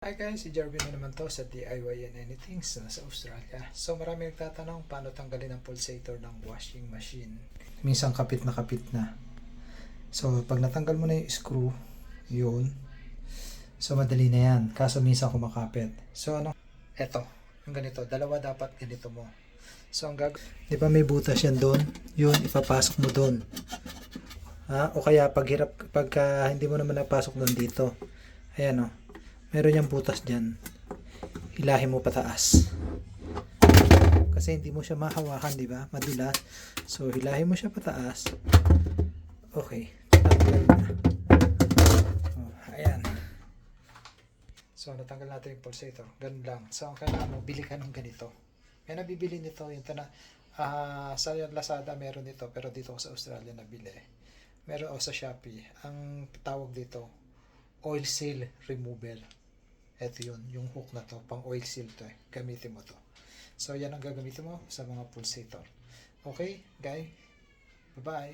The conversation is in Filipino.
Hi guys, si Jarvin na naman to sa DIY and Anything sa, sa Australia. So marami nagtatanong paano tanggalin ang pulsator ng washing machine. Minsan kapit na kapit na. So pag natanggal mo na yung screw, yun. So madali na yan. Kaso minsan kumakapit. So ano? Eto, yung ganito. Dalawa dapat ganito mo. So ang gag... Di ba may butas yan doon? Yun, ipapasok mo doon. Ha? O kaya pag hirap, pagka hindi mo naman napasok doon dito. Ayan o. Meron yung butas dyan. Hilahin mo pataas. Kasi hindi mo siya mahawakan, di ba? Madulas. So, hilahin mo siya pataas. Okay. Tanggal na. Oh, ayan. So, natanggal natin yung pulsator. Ganun lang. So, ang kailangan mo, bili ka ng ganito. May nabibili nito. Yung tana, ah sa Lazada meron nito. Pero dito sa Australia nabili. Meron o sa Shopee. Ang tawag dito, oil seal removal. Ito yun, yung hook na to, pang oil seal to eh. Gamitin mo to. So, yan ang gagamitin mo sa mga pulsator. Okay, guys? Bye-bye.